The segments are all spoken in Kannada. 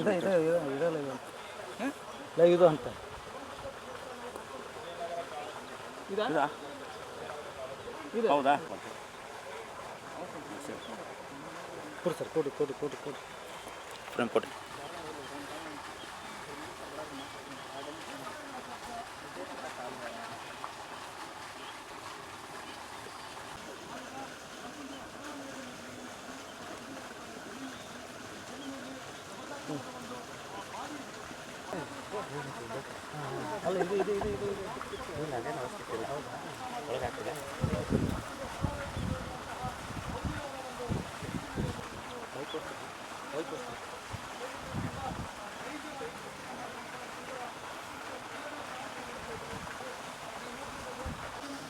ಇದೆ ಇದೆ ಇದೆ ಇದೆ ಲೈವ್ ಅಂತ ಲೈವ್ ಇದು ಅಂತ. ಇದಾ? ಹೌದಾ? ಕೊಡಿ ಸರ್ ಕೊಡಿ ಕೊಡಿ ಕೊಡಿ ಕೊಡಿ. ಫ್ರೇಮ್ ಕೊಡಿ. ಅಲ್ಲ ಇದು ಇದು ಇದು ಇದು ಇದು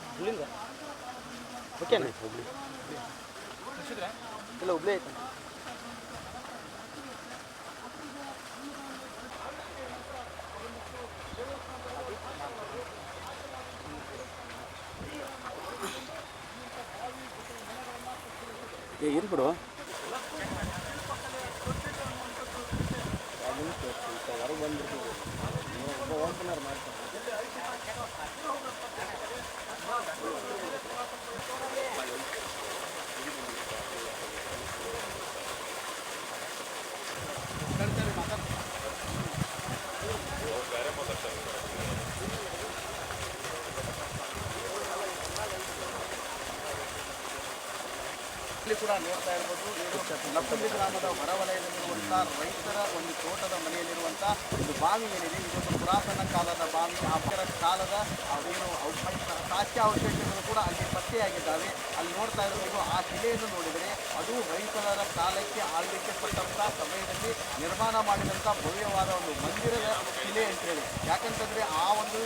ಹುಬ್ಳಿಂದ ಓಕೆನಾ ಇಲ್ಲ ಹುಬ್ಳಿ ಐತೆ ಏ ಇರು ಬಿಡು. ಇಲ್ಲಿ ಕೂಡ ನೋಡ್ತಾ ಇರ್ಬೋದು. ಲಕ್ಷ್ಮಿ ಗ್ರಾಮದ ಹೊರವಲಯದಲ್ಲಿರುವಂಥ ರೈತರ ಒಂದು ತೋಟದ ಮನೆಯಲ್ಲಿರುವಂತಹ ಒಂದು ಬಾವಿ ಏನಿದೆ, ಇದೊಂದು ಪುರಾತನ ಕಾಲದ ಬಾವಿ. ಭಕ್ತರ ಕಾಲದ ಅವ- ಸಾಕ್ಷ್ಯ ಅವಶೇಷಗಳು ಕೂಡ ಅಲ್ಲಿ ಪತ್ತೆಯಾಗಿದ್ದಾವೆ. ಅಲ್ಲಿ ನೋಡ್ತಾ ಇರ್ಬೋದು ಆ ಶಿಲೆಯನ್ನು ನೋಡಿದರೆ ಅದು ರೈತರ ಕಾಲಕ್ಕೆ ಆಳ್ವಿಕೆ ಪಟ್ಟಂಥ ಸಮಯದಲ್ಲಿ ನಿರ್ಮಾಣ ಮಾಡಿದಂಥ ಭವ್ಯವಾದ ಒಂದು ಮಂದಿರದ ಶಿಲೆ ಅಂತೇಳಿ ಯಾಕಂತಂದರೆ ಆ ಒಂದು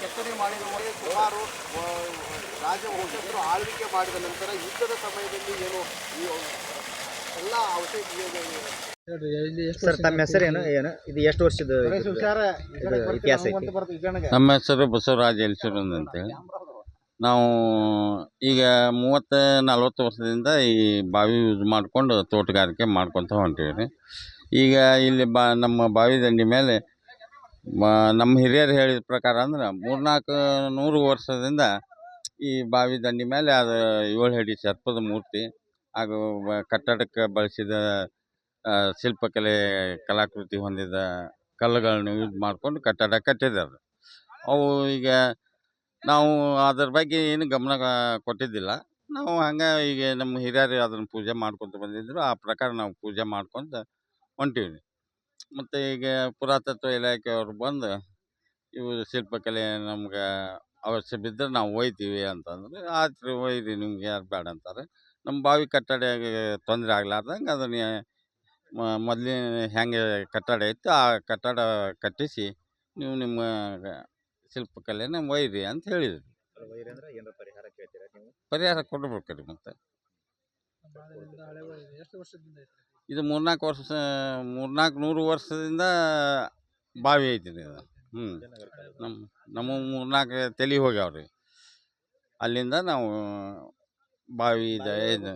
ಕೆತ್ತನೆ ಮಾಡಿರುವ ಸುಮಾರು ರಾಜ ರಾಜವಂಶಸ್ಥರು ಆಳ್ವಿಕೆ ಮಾಡಿದ ನಂತರ ಯುದ್ಧದ ಸಮಯದಲ್ಲಿ ಏನು ಈ ಎಲ್ಲ ಅವಶೇಷ ಸರ್ ತಮ್ಮ ಹೆಸರೇನು ಏನು? ಇದು ಎಷ್ಟು ವರ್ಷದ ಇದು? ಇತಿಹಾಸ ನಮ್ಮ ಹೆಸರು ಬಸವರಾಜ ಎಲ್ಸೂರನ್ ಅಂತೇಳಿ. ನಾವು ಈಗ ಮೂವತ್ತು ನಲ್ವತ್ತು ವರ್ಷದಿಂದ ಈ ಬಾವಿ ಯೂಸ್ ಮಾಡಿಕೊಂಡು ತೋಟಗಾರಿಕೆ ಮಾಡ್ಕೊತ ಹೊಂಟೀವಿ ರೀ ಈಗ ಇಲ್ಲಿ ಬಾ, ನಮ್ಮ ಬಾವಿ ದಂಡಿ ಮೇಲೆ ಮ- ನಮ್ಮ ಹಿರಿಯರು ಹೇಳಿದ ಪ್ರಕಾರ ಅಂದ್ರೆ ಮೂರ್ನಾಲ್ಕು, ನೂರು ವರ್ಷದಿಂದ ಈ ಬಾವಿ ದಂಡಿ ಮೇಲೆ ಅದು ಏಳು ಅಡಿ ಸರ್ಪದ ಮೂರ್ತಿ ಹಾಗೂ ಕಟ್ಟಡಕ್ಕೆ ಬಳಸಿದ ಶಿಲ್ಪಕಲೆ, ಕಲಾಕೃತಿ ಹೊಂದಿದ ಕಲ್ಲುಗಳನ್ನು ಯೂಸ್ ಮಾಡ್ಕೊಂಡು ಕಟ್ಟಡ ಕಟ್ಟಿದ್ದಾರೆ. ಅವು ಈಗ ನಾವು ಅದ್ರ ಬಗ್ಗೆ ಏನು ಗಮನ ಕೊಟ್ಟಿದ್ದಿಲ್ಲ. ನಾವು ಹಂಗೆ ಈಗ ನಮ್ಮ ಹಿರಿಯರು ಅದನ್ನು ಪೂಜೆ ಮಾಡ್ಕೊತ ಬಂದಿದ್ರು. ಆ ಪ್ರಕಾರ ನಾವು ಪೂಜೆ ಮಾಡ್ಕೊಂತ ಹೊಂಟೀವಿ. ಮತ್ತು ಈಗ ಪುರಾತತ್ವ ಇಲಾಖೆಯವ್ರು ಬಂದು ಇವು ಶಿಲ್ಪಕಲೆ ನಮ್ಗೆ ಅವಶ್ಯ ಬಿದ್ದರೆ ನಾವು ಒಯ್ತೀವಿ ಅಂತಂದರೆ ಆಯ್ತು ರೀ ಒಯ್ಯಿರಿ ನಿಮ್ಗೆ ಯಾರು ಬೇಡ ಅಂತಾರೆ. ನಮ್ಮ ಬಾವಿ ಕಟ್ಟಡ ತೊಂದರೆ ಆಗ್ಲಾರ್ದಂಗೆ ಅದನ್ನ ಮೊದಲಿನ ಹೆಂಗೆ ಕಟ್ಟಡ ಇತ್ತು ಆ ಕಟ್ಟಡ ಕಟ್ಟಿಸಿ ನೀವು ನಿಮ್ಮ ಶಿಲ್ಪಕಲೆನ ಒಯ್ಯಿರಿ ಅಂತ ಹೇಳಿದ್ರು. ಅಂದ್ರೆ ಏನಾರ ಪರಿಹಾರ ಕೇಳ್ತೀರಾ ನೀವು? ಪರಿಹಾರ ಕೊಡ್ಬೇಕು ರೀ ಮತ್ತೆ ಇದು ಮೂರ್ನಾಲ್ಕು ವರ್ಷ ಮೂರ್ನಾಲ್ಕು ನೂರು ವರ್ಷದಿಂದ ಬಾವಿ ಐತಿ ರೀ ಇದು ಹ್ಞೂ ನಮ್ಮ ನಮ್ಮ ಮೂರ್ನಾಲ್ಕು ತಲೆ ಹೋಗ್ಯಾವ ರೀ. ಅಲ್ಲಿಂದ ನಾವು ಬಾವಿ ಇದೆ ಇದು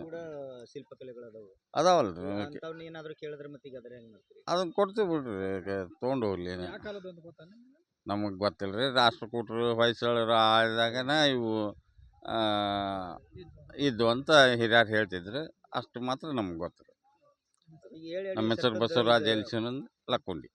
ಶಿಲ್ಪಕಲೆಗಳು ಅದಾವಲ್ಲ ರೀ. ಏನಾದರೂ ಏನಾದ್ರು ಕೇಳಿದ್ರೆ ಮತ್ತೆ ಈಗ ಅದ್ರ ಹೆಂಗ್ ಮಾಡ್ತೀರಿ? ಅದನ್ನ ಕೊಡ್ತೀವಿ ಬಿಡ್ರಿ ತೊಗೊಂಡು ಹೋಗ್ಲಿ ನಮಗೆ? ಗೊತ್ತಿಲ್ಲ ರೀ ರಾಷ್ಟ್ರಕೂಟರು ಹೊಯ್ಸಳರು ಆದಾಗನ ಇವು ಇದ್ದು ಅಂತ ಹಿರಿಯರು ಹೇಳ್ತಿದ್ರು. ಅಷ್ಟು ಮಾತ್ರ ನಮ್ಗೆ ಗೊತ್ತು ನಮ್ಮ ಹೆಸರು ಬಸವರಾಜ್ ಎಲ್ಸಿನಂದು ಲಕ್ಕೊಂಡಿ.